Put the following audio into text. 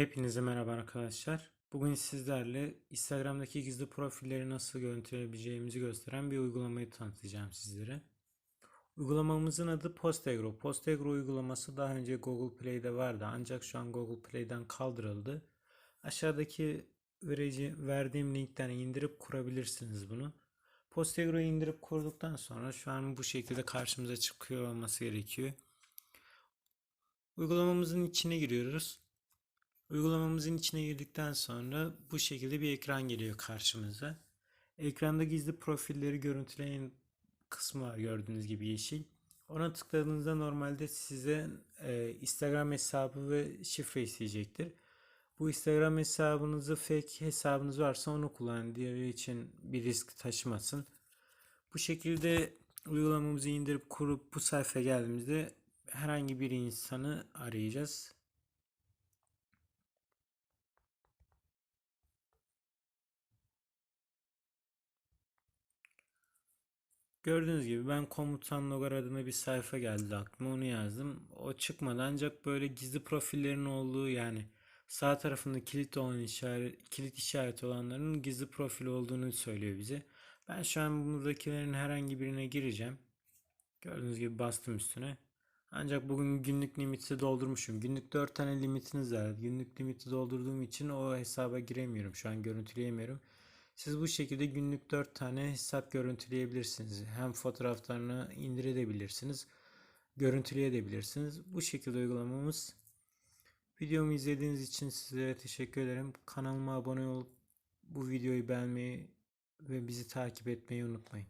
Hepinize merhaba arkadaşlar. Bugün sizlerle Instagram'daki gizli profilleri nasıl görüntüleyebileceğimizi gösteren bir uygulamayı tanıtacağım sizlere. Uygulamamızın adı Postegro. Postegro uygulaması daha önce Google Play'de vardı ancak şu an Google Play'den kaldırıldı. Aşağıdaki vereci, verdiğim linkten indirip kurabilirsiniz bunu. Postegro'yu indirip kurduktan sonra şu an bu şekilde karşımıza çıkıyor olması gerekiyor. Uygulamamızın içine giriyoruz. Uygulamamızın içine girdikten sonra bu şekilde bir ekran geliyor karşımıza. Ekranda gizli profilleri görüntüleyen kısmı var gördüğünüz gibi yeşil. Ona tıkladığınızda normalde size e, Instagram hesabı ve şifre isteyecektir. Bu Instagram hesabınızı fake hesabınız varsa onu kullanın. Diğeri için bir risk taşımasın. Bu şekilde uygulamamızı indirip kurup bu sayfaya geldiğimizde herhangi bir insanı arayacağız. Gördüğünüz gibi ben komutan logar adına bir sayfa geldi aklıma onu yazdım. O çıkmadı ancak böyle gizli profillerin olduğu yani sağ tarafında kilit olan işaret, kilit işareti olanların gizli profil olduğunu söylüyor bize. Ben şu an buradakilerin herhangi birine gireceğim. Gördüğünüz gibi bastım üstüne. Ancak bugün günlük limiti doldurmuşum. Günlük 4 tane limitiniz var. Günlük limiti doldurduğum için o hesaba giremiyorum. Şu an görüntüleyemiyorum. Siz bu şekilde günlük 4 tane hesap görüntüleyebilirsiniz. Hem fotoğraflarını indirebilirsiniz, görüntüleyebilirsiniz. Bu şekilde uygulamamız. Videomu izlediğiniz için sizlere teşekkür ederim. Kanalıma abone olup bu videoyu beğenmeyi ve bizi takip etmeyi unutmayın.